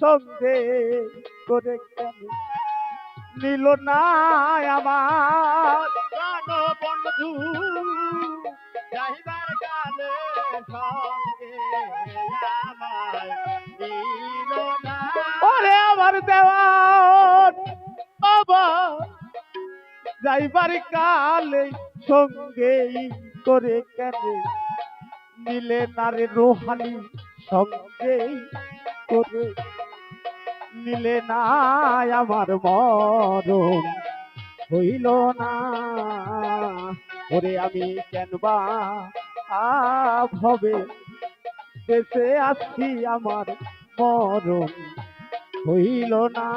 সঙ্গে করে কেন? নিল না আমার বন্ধু, যাইবার কালে সঙ্গে ওরে আমার দেওয়ার বাবা, যাইবার কালে সঙ্গেই করে কেন? নিলে নারে রোহানি, সঙ্গেই করে নিলে না আমার মরণ। হইল না। ওরে আমি কেনবা হবে? দেশে আসছি আমার মরণ। হইল না।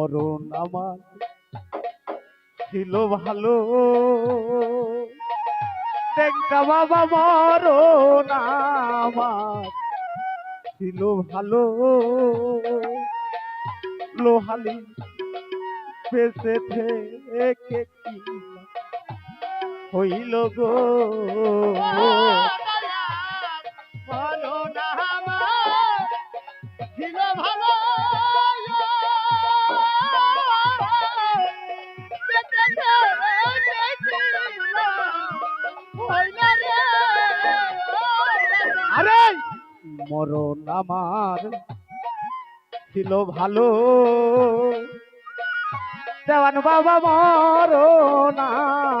মরণ আমার ছিল ভালো। দেখটা বাবা মরণ আমার ছিল ভালো। লোহালি বেঁচে থেকে হইল গো? মরণ আমার ছিল ভালো। দেওয়ান বাবা মরণ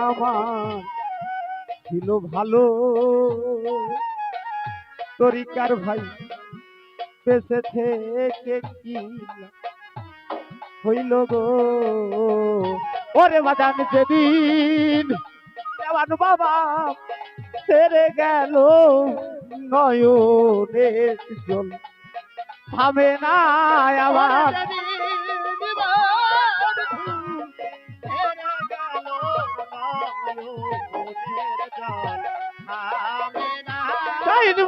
আমার ছিল ভালো। তরিকার ভাই বেঁচে থেকে কি হইল গো? ওরে বাজান যেদিন দেওয়ান বাবা ছেড়ে গেল। নয়নের জল। থামে না আমার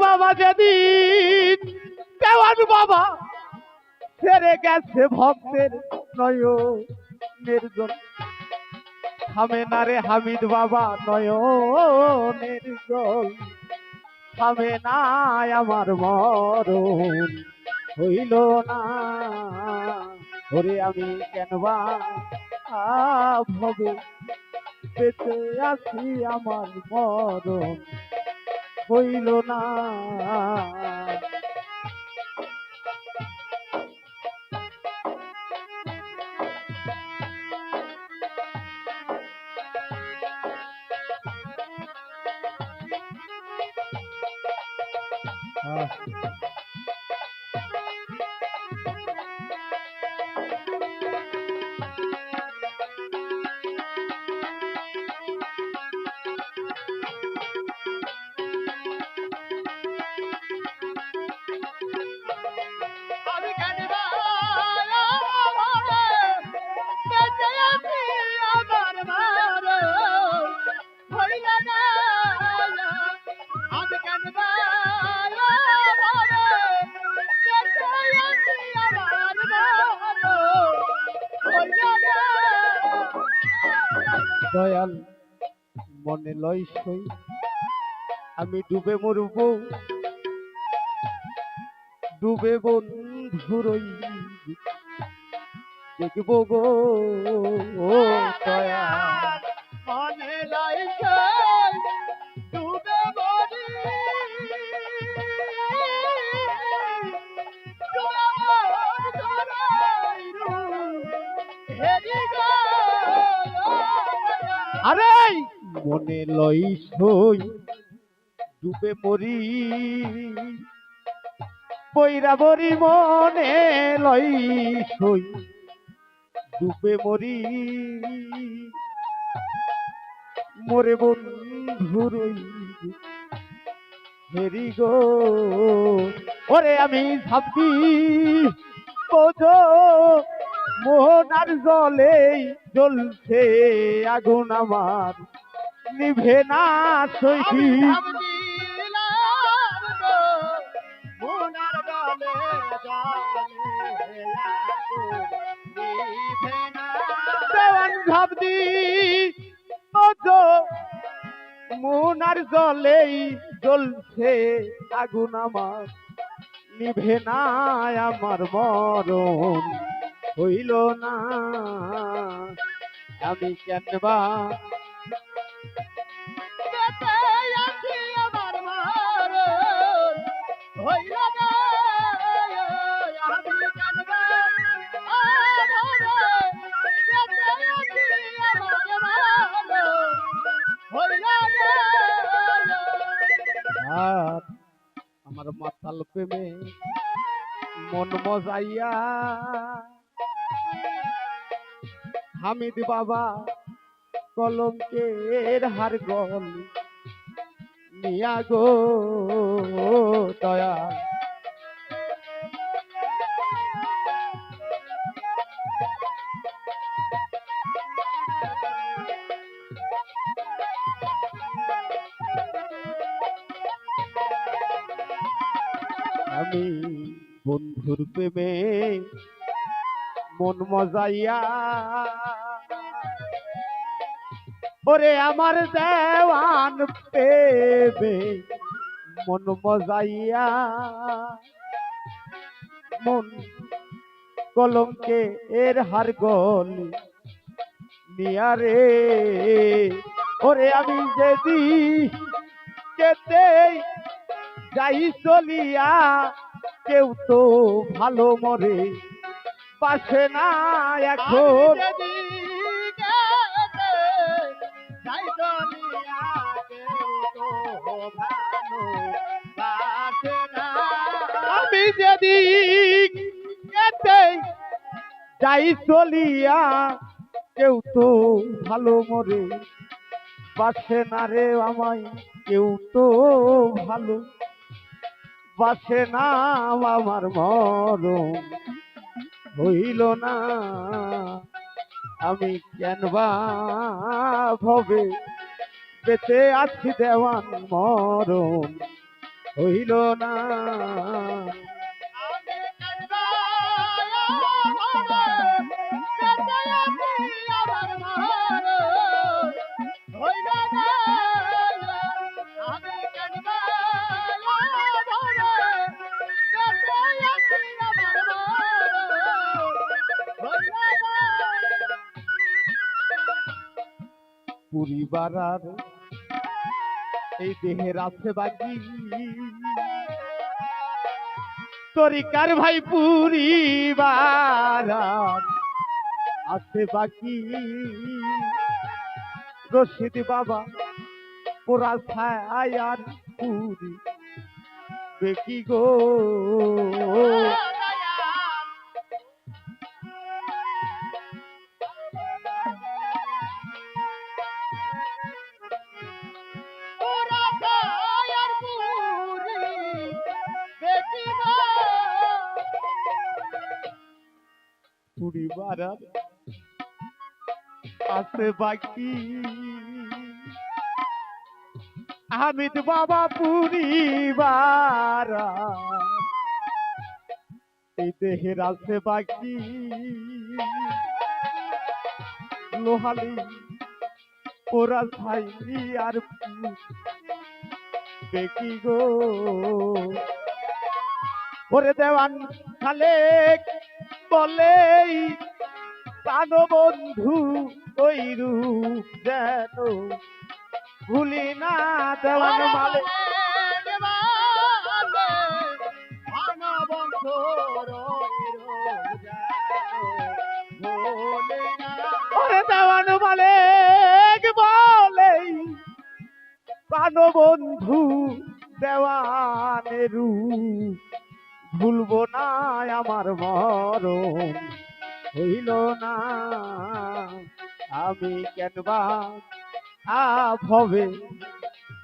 বাবা যেদিন, দেওয়ান বাবা ছেড়ে গেছে ভক্তের নয়নের জল। থামে না রে হামিদ বাবা, নয়নের জল। থামে না আমার মরণ, হইল না। ওরে আমি কেনবা ভবে বেঁচে আছি আমার মরণ, হইল না। हाँ। দয়াল মনে লয় সই আমি ডুবে মরব। ডুবে বন্ধুরই দেখব গো ও আরে! মনে লই সই, ডুবে মরি। বৈরা বরি মনে লই সই, ডুবে মরি। মোরে বন্ধুরই হেরি গো, ওরে আমি ভাবি বোঝো মোহনার জলে জ্বলছে আগুন আমার। নিভে না মনের। দেওয়ান ভাবদি বোঝো মোহনার জলেই জ্বলছে আগুন আমার। নিভে না আমার মরণ। হইল না। আমি কেন বা? বেঁচে আছি আমার মরণ হইল আমার মাতাল প্রেমে মন মজাইয়া হামিদ বাবা কলঙ্কের হার গল নিয়া গো দয়া। আমি বন্ধুর প্রেমে মন মজাইয়া ওরে আমার দেওয়ান পেবে, মন মজাইয়া, মন কলঙ্কে এর হার গলি নিয়ারে ওরে আমি যদি কেতে যাই চলিয়া, কেউ তো ভালো মরে পাশে না এখন। যাই চলিয়া, কেউ তো ভালো মরে। বাসে না রে আমায়, কেউ তো ভালো। বাসে না আমার মরণ হইল না। আমি কেন বা ভবে? বেঁচে আছি দেওয়ান মরণ হইল না। পরিবার আর এই দেহের আছে বাকি। তরিকার ভাই পুরিবার আছে বাকি। রশিদ বাবা পোড়া ছায় আর পুরি। বেকি গো। পরিবার আর আছে বাকি। হামিদ বাবা পরিবার আর এই দেহের আছে বাকি। লোহালি ওরা ছাইনি আর দেখি গো। ওরে দেওয়ান খালেক বলেই প্রাণ বন্ধু ওই রূপ যেন ভুলি না দেওয়ান মালে ওরে দেওয়ান মালে প্রাণবন্ধু দেওয়ানেরু ভুলবো না আমার মরণ, হইল না। আমি কেনবা ভবে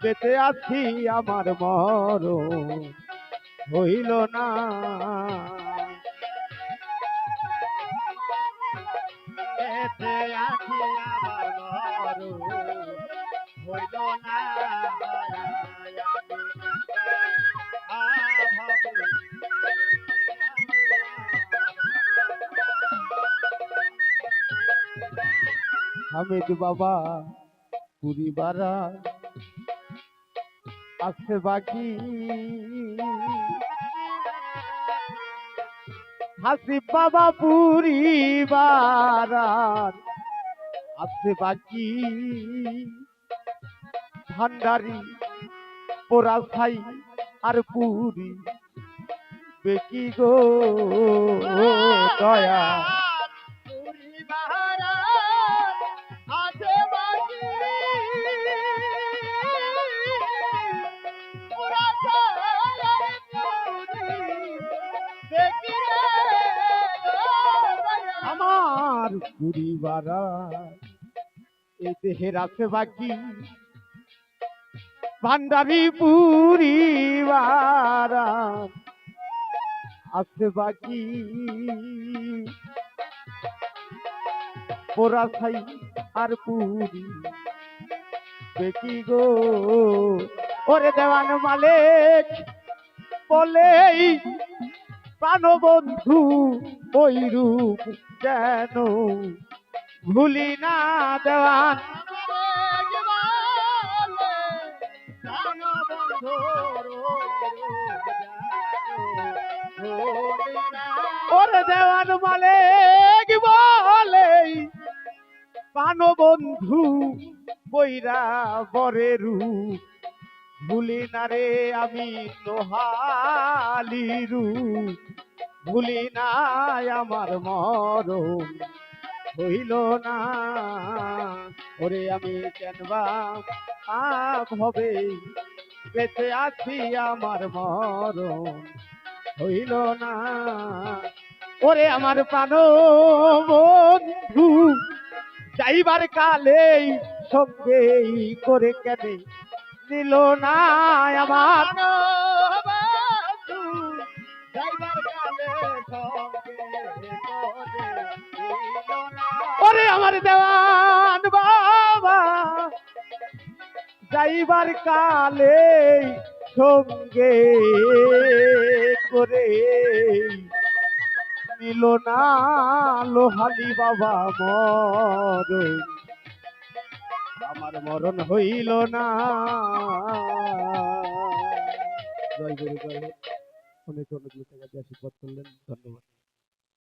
পেতে আছি আমার মরণ, হইল না। আমার মরণ, হইল না। হামিদ বাবা পুরিবারা আছে বাকি। হাসিব বাবা পুরিবার আছে বাকি। ভান্ডারি পোড়া ছাই আর পুরি বেকি গো দয়া। আমার পুরিবার এই দেহের আছে বাকি ভান্ডারি পুরিবার আছে বাকি পোড়া ছাই আর পুরি বেকি গো, ওরে দেওয়ান মালিক বলেই প্রাণবন্ধু ওই রূপ যেন ভুলি না দেওয়ান ওরে দেওয়ান মালিক বলে? প্রাণবন্ধু বৈরা বরে রূপ ভুলি না রে আমি লোহালি রূপ। ভুলি না আমার মরণ। হইল না, ওরে আমি কেনবা হবে? বেঁচে আছি আমার মরণ। হইল না, ওরে আমার প্রাণ বন্ধু যাইবার কালে সঙ্গে করে কেনে নিল না আমার। ওরে আমার দেওয়ান বাবা, যাইবার কালে সঙ্গে করে নিল না লোহালি বাবা মর। আমার মরণ হইল না। জয় গুরু। অনেক অনেক লোক আশীর্বাদ করলেন। ধন্যবাদ।